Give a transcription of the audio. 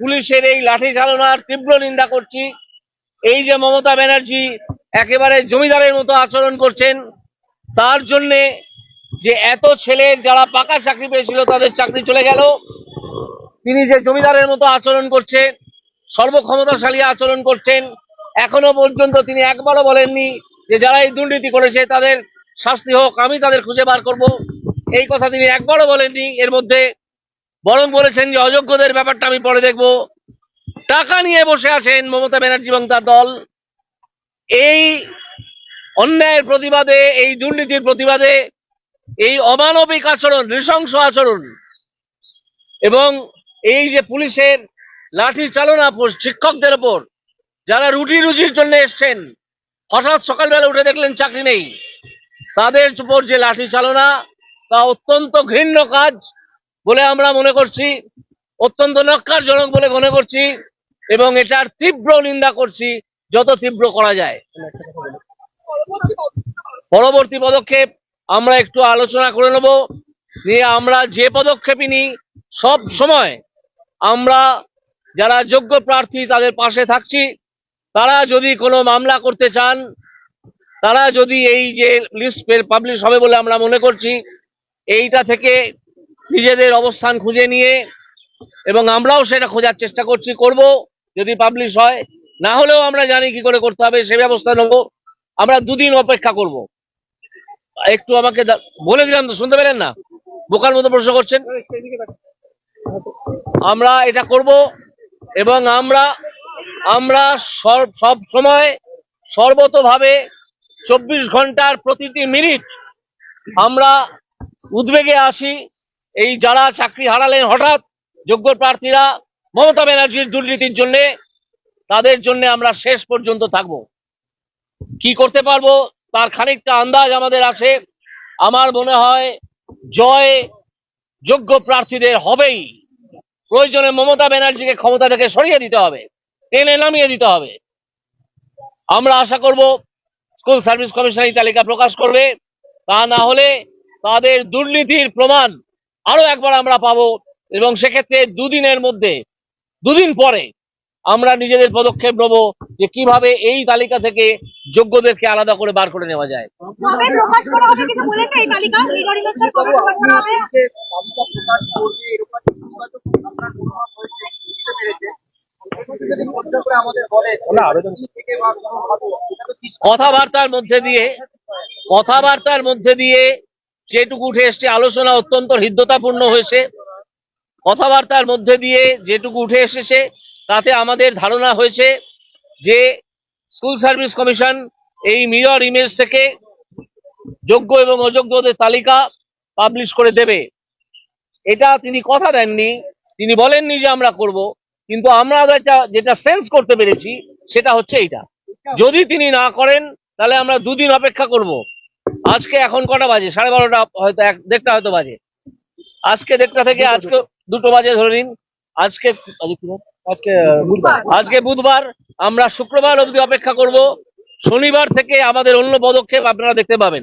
পুলিশের এই লাঠি চালনার তীব্র নিন্দা করছি। এই যে মমতা ব্যানার্জি একেবারে জমিদারের মতো আচরণ করছেন, তার জন্যে যে এত ছেলে যারা পাকা চাকরি পেয়েছিল তাদের চাকরি চলে গেল। তিনি যে জমিদারের মতো আচরণ করছে সর্বক্ষমতাশালী আচরণ করছেন, এখনও পর্যন্ত তিনি একবারও বলেননি যে যারা এই দুর্নীতি করেছে তাদের শাস্তি হোক, আমি তাদের খুঁজে বার করব। এই কথা তিনি একবারও বলেননি। এর মধ্যে বরং বলেছেন যে অযোগ্যদের ব্যাপারটা আমি পরে দেখব। টাকা নিয়ে বসে আছেন মমতা ব্যানার্জি এবং তার দল। এই অন্যায়ের প্রতিবাদে, এই দুর্নীতির প্রতিবাদে, এই অমানবিক আচরণ, নৃশংস আচরণ এবং এই যে পুলিশের লাঠি চালনা শিক্ষকদের ওপর, যারা রুটি রুজির জন্য এসছেন, হঠাৎ সকালবেলা উঠে দেখলেন চাকরি নেই। তাদের উপর যে লাঠি চালনা, তা অত্যন্ত ঘৃণ্য কাজ। বলে আমরা মনে করছি, অত্যন্ত নক্কারজনক বলে মনে করছি এবং এটার তীব্র নিন্দা করছি যত তীব্র করা যায়। পরবর্তী পদক্ষেপ আমরা একটু আলোচনা করে নেব। নিয়ে আমরা যে পদক্ষেপই নিই, সব সময় আমরা যারা যোগ্য প্রার্থী তাদের পাশে থাকছি। তারা যদি কোনো মামলা করতে চান, তারা যদি এই যে লিস্ট পাবলিশ হবে বলে আমরা মনে করছি, এইটা থেকে নিজেদের অবস্থান খুঁজে নিয়ে, এবং আমরাও সেটা খোঁজার চেষ্টা করছি, করব যদি পাবলিশ হয়। না হলেও আমরা জানি কি করে করতে হবে, সে ব্যবস্থা নেব। আমরা দুদিন অপেক্ষা করব। একটু আমাকে বলে দিলাম তো, শুনতে পেলেন না? বোকার মতো প্রশ্ন করছেন? আমরা এটা করব, এবং আমরা আমরা সব সময় সর্বতভাবে চব্বিশ ঘণ্টার প্রতিটি মিনিট আমরা উদ্বেগে আসি। এই যারা চাকরি হারালেন হঠাৎ যোগ্য প্রার্থীরা মমতা ব্যানার্জির দুর্নীতির জন্য, তাদের জন্য আমরা শেষ পর্যন্ত থাকব। কি করতে পারব? তার খানিকটা আন্দাজ আমাদের আছে। আমার মনে হয় জয় যোগ্য প্রার্থীদের হবেই। প্রয়োজনে মমতা ব্যানার্জিকে ক্ষমতা থেকে সরিয়ে দিতে হবে, টেনে নামিয়ে দিতে হবে। আমরা আশা করব স্কুল সার্ভিস কমিশন এই তালিকা প্রকাশ করবে। তা না হলে তাদের দুর্নীতির প্রমাণ আরও একবার আমরা পাবো। এবং সেক্ষেত্রে দুদিনের মধ্যে দুদিন পরে আমরা নিজেদের পদক্ষেপ নেব যে কীভাবে এই তালিকা থেকে যোগ্যদেরকে আলাদা করে বার করে নেওয়া যায়। কথাবার্তার মধ্যে দিয়ে কথাবার্তার মধ্যে দিয়ে যেটুকু উঠে এসছে, আলোচনা অত্যন্ত হৃদ্যতাপূর্ণ হয়েছে। কথাবার্তার মধ্যে দিয়ে যেটুকু উঠে এসেছে, তাতে আমাদের ধারণা হয়েছে যে স্কুল সার্ভিস কমিশন এই মিরর ইমেজ থেকে যোগ্য এবং অযোগ্যদের তালিকা পাবলিশ করে দেবে। এটা তিনি কথা দেননি, তিনি বলেননি যে আমরা করব, কিন্তু আমরা যেটা- সেন্স করতে পেরেছি সেটা হচ্ছে এইটা। যদি তিনি না করেন, তাহলে আমরা দুদিন অপেক্ষা করব। আজকে এখন কটা বাজে? সাড়ে বারোটা হয়তো এক দেড়টা হয়তো বাজে। আজকে দেড়টা থেকে আজকে দুটো বাজে ধরে নিন। আজকে আজকে আজকে বুধবার। আজকে বুধবার। আমরা শুক্রবার অবধি অপেক্ষা করব। শনিবার থেকে আমাদের অন্য পদক্ষেপ আপনারা দেখতে পাবেন।